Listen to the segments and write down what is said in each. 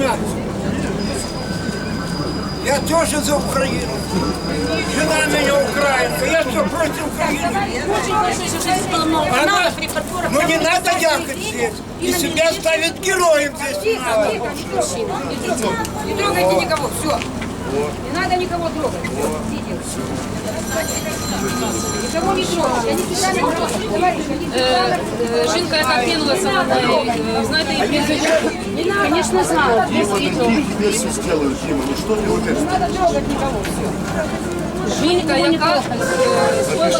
мяться. Я тоже за Украину. Жена меня украинка. Я что, против Украины? Очень большое, что жизнь было много Она- каналов, репортеров. Ну не надо якать здесь. И себя ставить героем здесь. Не трогайте никого, все. Не надо никого трогать. Все, идите. Никого не трогать. Я не специально трогаю. Товарищ, я не специально Е, Жінка, яка кинулася на неї, е, знаєте, її прізвище? Конечно, знаю. Дима, ну тебе все сделают, Дима, ну что ты вот это? не надо трогать никого. Все. Жінка, яка е, скоїла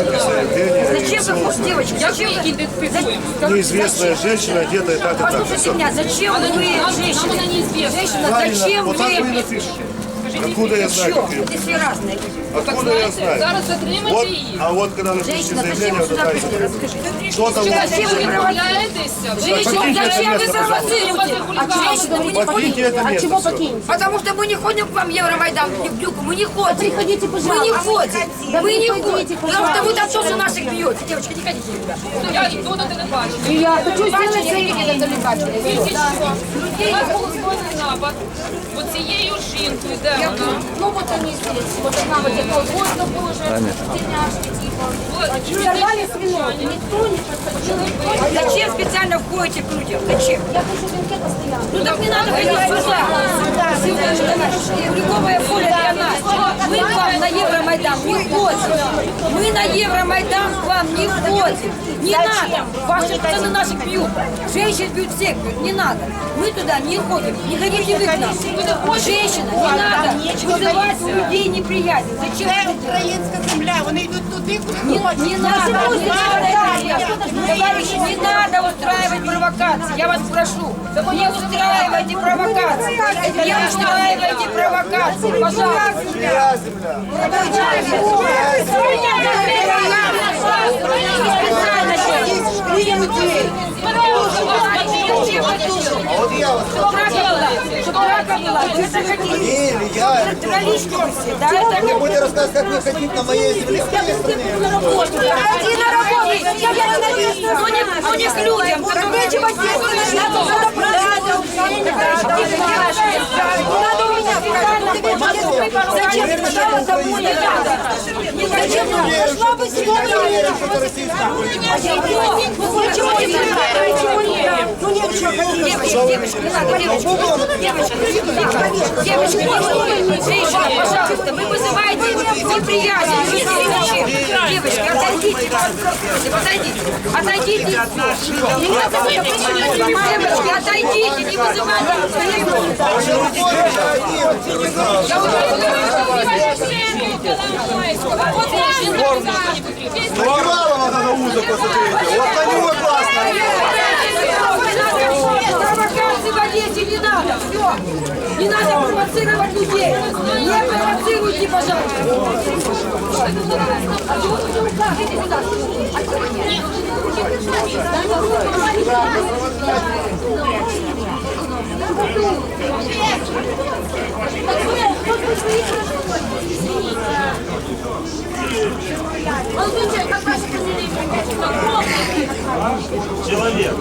Зачем вы, пусть, девочки, Як ми зачем їх вы... ідентифікуємо? Неизвестная женщина одета и так, и так. Послушайте Всё. меня, зачем Нам, вы, нам вона женщина, неізвісна. женщина, Правильно, зачем вот так вы и вы... напишите. Откуда я знаю, Что? как ее? Это все разные. Откуда я знаю? Зараз затримайте Вот, її. а вот когда напишите Женщина, зачем заявление, вы вот сюда это пришли? Расскажите. Что там? Зачем вы проводите? Відмовляєтеся? Ви Женщина, Покиньте это зачем вы место, провоцируете? А женщина, вы не Покиньте это От место. чего всё. покинете? Потому что мы не ходим к вам Евромайдан, в Дюку, мы не ходим. Приходите, Мы пожалуйста. не ходим. Да Мы вы не ходите, ходим. Потому что вы там пожалуйста. тоже наших бьете. Девочки, не ходите сюда. Я йду на телебачення. И я хочу сделать Бачили, заявление. які там бачили? Тільки що у нас був збройний напад. Оцією жінкою, де вона? Ну вот они здесь. Вот одна вот такой воздух уже. Тельняшки типа. Взорвали свиной. Никто не подходил. Зачем специально входите к людям? Зачем? Я хочу венке постоянно. Ну так не надо ходить сюда. Круговое поле для нас. Мы к вам на Евромайдан не ходим. Мы на Евромайдан к вам не ходим. Не надо. Ваши цены наших бьют. Женщин бьют всех. Не надо. Мы туда не ходим. Не ходите вы к нам. Женщина, не надо. У людей неприязнь. Зачем? Це українська земля, вони йдуть туди, куди Не, не надо. Товарищи, не надо устраивать провокации. Я вас прошу, не устраивайте провокации. Не устраивайте провокации, пожалуйста. Чтобы драка была, вы заходили. Дрались все, да? Это Будете рассказывать, как вы хотите на моей земле. Иди на работу, я ненавижу, но не, но не к людям, которые нечего делать. Надо надо. Не надо у меня. Зачем? Не надо. Зачем пошла бы сюда? Ничего не знаю. Ну нет, девочки, девочки, не надо, девочки. Девочки, девочки, женщина, пожалуйста, вы вызываете неприязнь. Девочки, отойдите, отойдите, отойдите. Не надо Девочки, отойдите, не вызывайте. Я Накивала Не надо провоцировать людей. Не провоцируйте, пожалуйста. Человек.